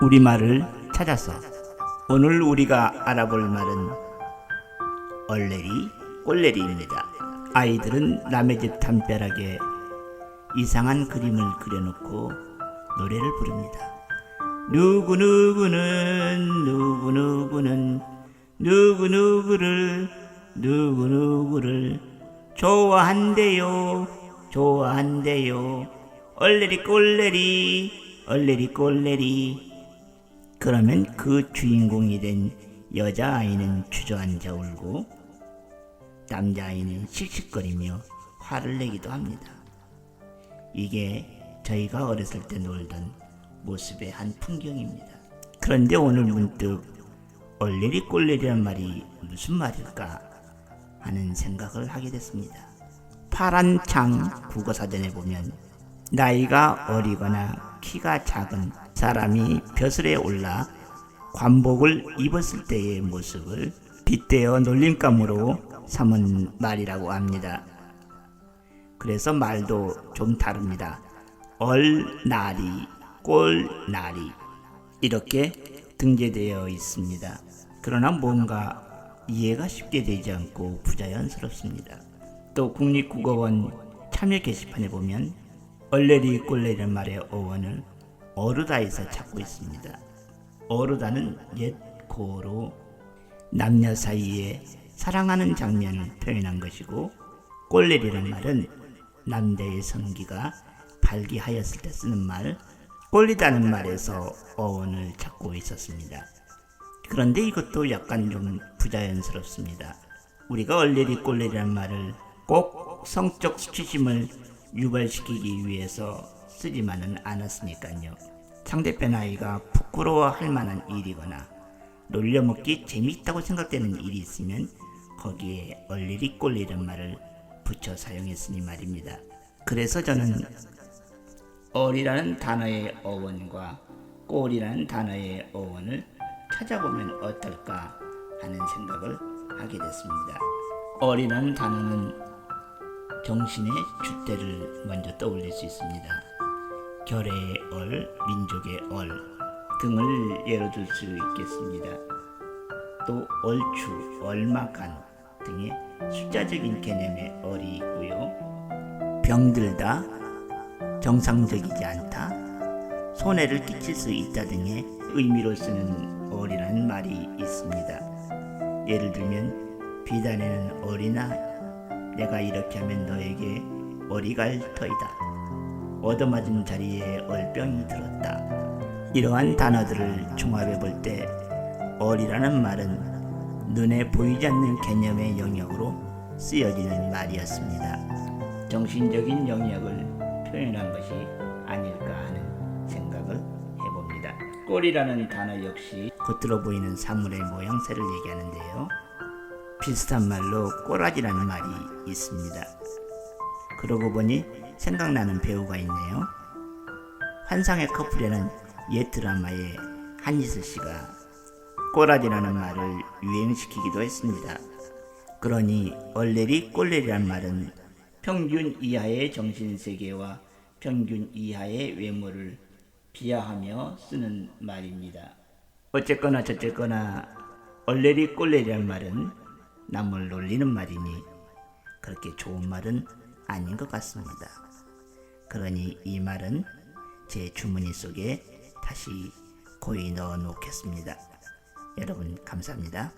우리말을 찾아서 오늘 우리가 알아볼 말은 얼레리 꼴레리입니다. 아이들은 남의 집 담벼락에 이상한 그림을 그려놓고 노래를 부릅니다. 누구누구는 누구누구는 누구누구를 누구누구를 좋아한대요 좋아한대요 얼레리 꼴레리 얼레리 꼴레리 그러면 그 주인공이 된 여자아이는 주저앉아 울고 남자아이는 씩씩거리며 화를 내기도 합니다. 이게 저희가 어렸을 때 놀던 모습의 한 풍경입니다. 그런데 오늘 문득 얼레리 꼴레리란 말이 무슨 말일까 하는 생각을 하게 됐습니다. 파란 창 국어사전에 보면 나이가 어리거나 키가 작은 사람이 벼슬에 올라 관복을 입었을 때의 모습을 빗대어 놀림감으로 삼은 말이라고 합니다. 그래서 말도 좀 다릅니다. 얼나리, 꼴나리 이렇게 등재되어 있습니다. 그러나 뭔가 이해가 쉽게 되지 않고 부자연스럽습니다. 또 국립국어원 참여 게시판에 보면 얼레리 꼴레리란 말의 어원을 어르다에서 찾고 있습니다. 어르다는 옛 고어로 남녀 사이에 사랑하는 장면을 표현한 것이고 꼴레리란 말은 남자의 성기가 발기하였을 때 쓰는 말 꼴리다는 말에서 어원을 찾고 있었습니다. 그런데 이것도 약간 좀 부자연스럽습니다. 우리가 얼레리 꼴레리란 말을 꼭 성적 수치심을 유발시키기 위해서 쓰지만은 않았으니까요. 상대편 아이가 부끄러워할 만한 일이거나 놀려먹기 재미있다고 생각되는 일이 있으면 거기에 얼레리 꼴레리란 말을 붙여 사용했으니 말입니다. 그래서 저는 얼이라는 단어의 어원과 꼴이라는 단어의 어원을 찾아보면 어떨까 하는 생각을 하게 됐습니다. 얼이라는 단어는 정신의 주대를 먼저 떠올릴 수 있습니다. 결의의 얼, 민족의 얼 등을 예로 들 수 있겠습니다. 또 얼추, 얼마간 등의 숫자적인 개념의 얼이 있고요. 병들다, 정상적이지 않다, 손해를 끼칠 수 있다 등의 의미로 쓰는 얼이라는 말이 있습니다. 예를 들면 비단에는 얼이나 내가 이렇게 하면 너에게 얼이 갈 터이다. 얻어맞은 자리에 얼병이 들었다. 이러한 단어들을 종합해 볼 때 얼이라는 말은 눈에 보이지 않는 개념의 영역으로 쓰여지는 말이었습니다. 정신적인 영역을 표현한 것이 아닐까 하는 생각을 해봅니다. 꼴이라는 단어 역시 겉으로 보이는 사물의 모양새를 얘기하는데요. 비슷한 말로 꼬라지라는 말이 있습니다. 그러고 보니 생각나는 배우가 있네요. 환상의 커플이라는 옛 드라마의 한이슬 씨가 꼬라지라는 말을 유행시키기도 했습니다. 그러니 얼레리 꼴레리란 말은 평균 이하의 정신세계와 평균 이하의 외모를 비하하며 쓰는 말입니다. 어쨌거나 저쨌거나 얼레리 꼴레리란 말은 남을 놀리는 말이니 그렇게 좋은 말은 아닌 것 같습니다. 그러니 이 말은 제 주머니 속에 다시 고이 넣어 놓겠습니다. 여러분 감사합니다.